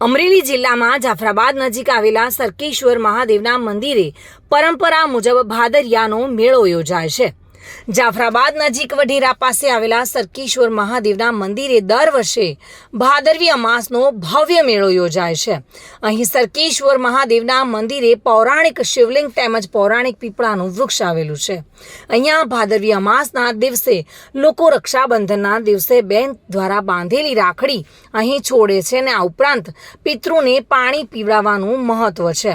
અમરેલી જિલ્લામાં જાફરાબાદ નજીક આવેલા સરકેશ્વર મહાદેવના મંદિરે પરંપરા મુજબ ભાદરિયાનો મેળો યોજાય છે. જાફરાબાદ નજીક વઢેરા પાસે આવેલા સરકેશ્વર મહાદેવના મંદિરે દર વર્ષે ભાદરવી અમાસનો ભવ્ય મેળો યોજાય છે. અહીં સરકેશ્વર મહાદેવના મંદિરે પૌરાણિક શિવલિંગ તેમજ પૌરાણિક પીપળાનું વૃક્ષ આવેલું છે. અહીંયા ભાદરવી અમાસના દિવસે લોકો રક્ષાબંધનના દિવસે બેન દ્વારા બાંધેલી રાખડી અહીં છોડે છે અને આ ઉપરાંત પિતૃને પાણી પીવડાવવાનું મહત્વ છે.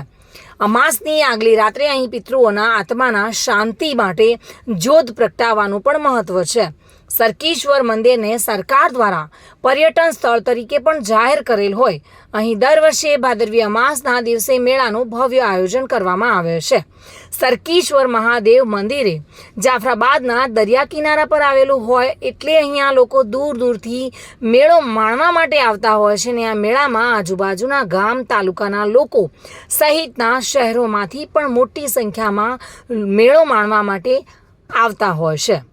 અમાસની આગલી રાત્રે અહીં પિતૃઓના આત્માના શાંતિ માટે જ્યોત પ્રગટાવવાનું પણ મહત્વ છે. સરકેશ્વર મંદિરને સરકાર દ્વારા પર્યટન સ્થળ તરીકે પણ જાહેર કરેલ હોય. અહીં દર વર્ષે ભાદરવી અમાસના દિવસે મેળાનું ભવ્ય આયોજન કરવામાં આવે છે. સરકેશ્વર મહાદેવ મંદિરે જાફરાબાદના દરિયા કિનારા પર આવેલું હોય એટલે અહીંયા લોકો દૂર દૂરથી મેળો માણવા માટે આવતા હોય છે ને આ મેળામાં આજુબાજુના ગામ તાલુકાના લોકો સહિતના શહેરોમાંથી પણ મોટી સંખ્યામાં મેળો માણવા માટે આવતા હોય છે.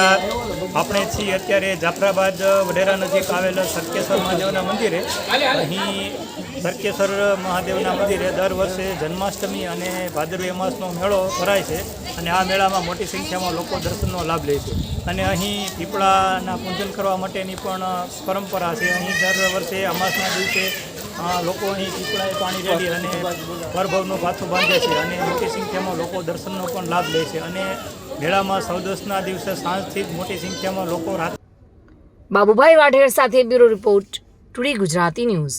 આપણે છીએ અત્યારે જાફરાબાદ વડેરા નજીક આવેલા સરકેશ્વર મહાદેવના મંદિરે. અહીં સરકેશ્વર મહાદેવના મંદિરે દર વર્ષે જન્માષ્ટમી અને ભાદરવી અમાસનો મેળો ભરાય છે અને આ મેળામાં મોટી સંખ્યામાં લોકો દર્શનનો લાભ લે છે. અને અહીં પીપળાના પૂજન કરવા માટેની પણ પરંપરા છે. અહીં દર વર્ષે અમાસના દિવસે લોકો અહીં પીપળાએ પાણી રેડી અને પરભવનું પાથું બાંધે છે અને મોટી સંખ્યામાં લોકો દર્શનનો પણ લાભ લે છે અને મેળામાં સૌદસના દિવસે સાંજથી જ મોટી સંખ્યામાં લોકો રાત બાબુભાઈ વાઢેર સાથે bureau report today Gujarati news.